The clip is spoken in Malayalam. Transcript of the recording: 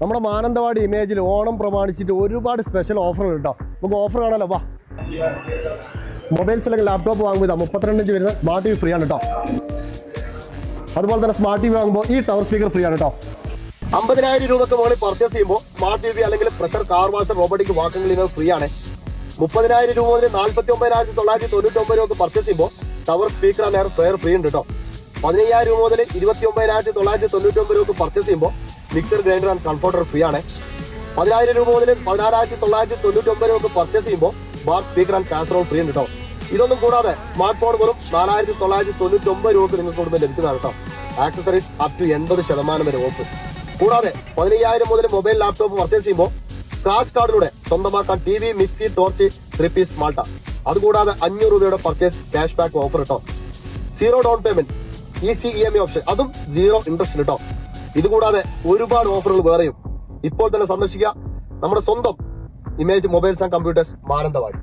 നമ്മുടെ മാനന്തവാടി ഇമേജിൽ ഓണം പ്രമാണിച്ചിട്ട് ഒരുപാട് സ്പെഷ്യൽ ഓഫറുകൾ കേട്ടോ നമുക്ക് ഓഫർ കാണാലോ? വാ. മൊബൈൽസ് അല്ലെങ്കിൽ ലാപ്ടോപ്പ് വാങ്ങുമ്പോൾ മുപ്പത്തിരണ്ട് ഇഞ്ച് വരുന്ന സ്മാർട്ട് ടി വി ഫ്രീ ആണ് കേട്ടോ അതുപോലെ തന്നെ സ്മാർട്ട് ടി വി വാങ്ങുമ്പോൾ ഈ ടവർ സ്പീക്കർ ഫ്രീ ആണ് കേട്ടോ അമ്പതിനായിരം രൂപക്ക് മുകളിൽ പർച്ചേസ് ചെയ്യുമ്പോൾ സ്മാർട്ട് ടി വി അല്ലെങ്കിൽ pressure car washer robotic vacuum cleaner free ആണ്. മുപ്പതിനായിരം രൂപ മുതൽ നാൽപ്പത്തി ഒമ്പതിനായിരത്തി തൊള്ളായിരത്തി തൊണ്ണൂറ്റി ഒമ്പത് രൂപ പർച്ചേസ് ചെയ്യുമ്പോൾ tower speaker and air fryer free ഉണ്ട് കേട്ടോ പതിനയ്യായിരം രൂപ മുതൽ ഇരുപത്തി ഒമ്പതിനായിരത്തി തൊള്ളായിരത്തി തൊണ്ണൂറ്റി ഒമ്പത് രൂപ പർച്ചേസ് ചെയ്യുമ്പോൾ mixer grinder and comforter free ആണ്. പതിനായിരം രൂപ മുതൽ പതിനാറായിരത്തി തൊള്ളായിരത്തി തൊണ്ണൂറ്റി ഒമ്പത് രൂപ പർച്ചേസ് ചെയ്യുമ്പോൾ bar speaker and casserole free ഉണ്ട് കേട്ടോ ഇതൊന്നും കൂടാതെ സ്മാർട്ട് ഫോൺ വെറും നാലായിരത്തി തൊള്ളായിരത്തി തൊണ്ണൂറ്റി ഒമ്പത് രൂപക്ക് നിങ്ങൾക്ക് കൊടുത്ത് ലഭിക്കുന്നതാണ് കേട്ടോ ആക്സസറീസ് അപ് ടു എൺപത് ശതമാനം വരെ ഓഫ് കൂടാതെ പതിനയ്യായിരം മുതൽ മൊബൈൽ ലാപ്ടോപ്പ് പർച്ചേസ് ചെയ്യുമ്പോൾ സ്ക്രാച്ച് കാർഡിലൂടെ സ്വന്തമാക്കാൻ T V mixie torch three piece Malta അതുകൂടാതെ അഞ്ഞൂറ് രൂപയുടെ പർച്ചേസ് ക്യാഷ് ബാക്ക് ഓഫർ കേട്ടോ zero down payment E C E M I option അതും സീറോ ഇൻട്രസ്റ്റ് കേട്ടോ ഇതുകൂടാതെ ഒരുപാട് ഓഫറുകൾ വേറെയും. ഇപ്പോൾ തന്നെ സന്ദർശിക്കുക നമ്മുടെ സ്വന്തം image mobiles and computers Mananthavady.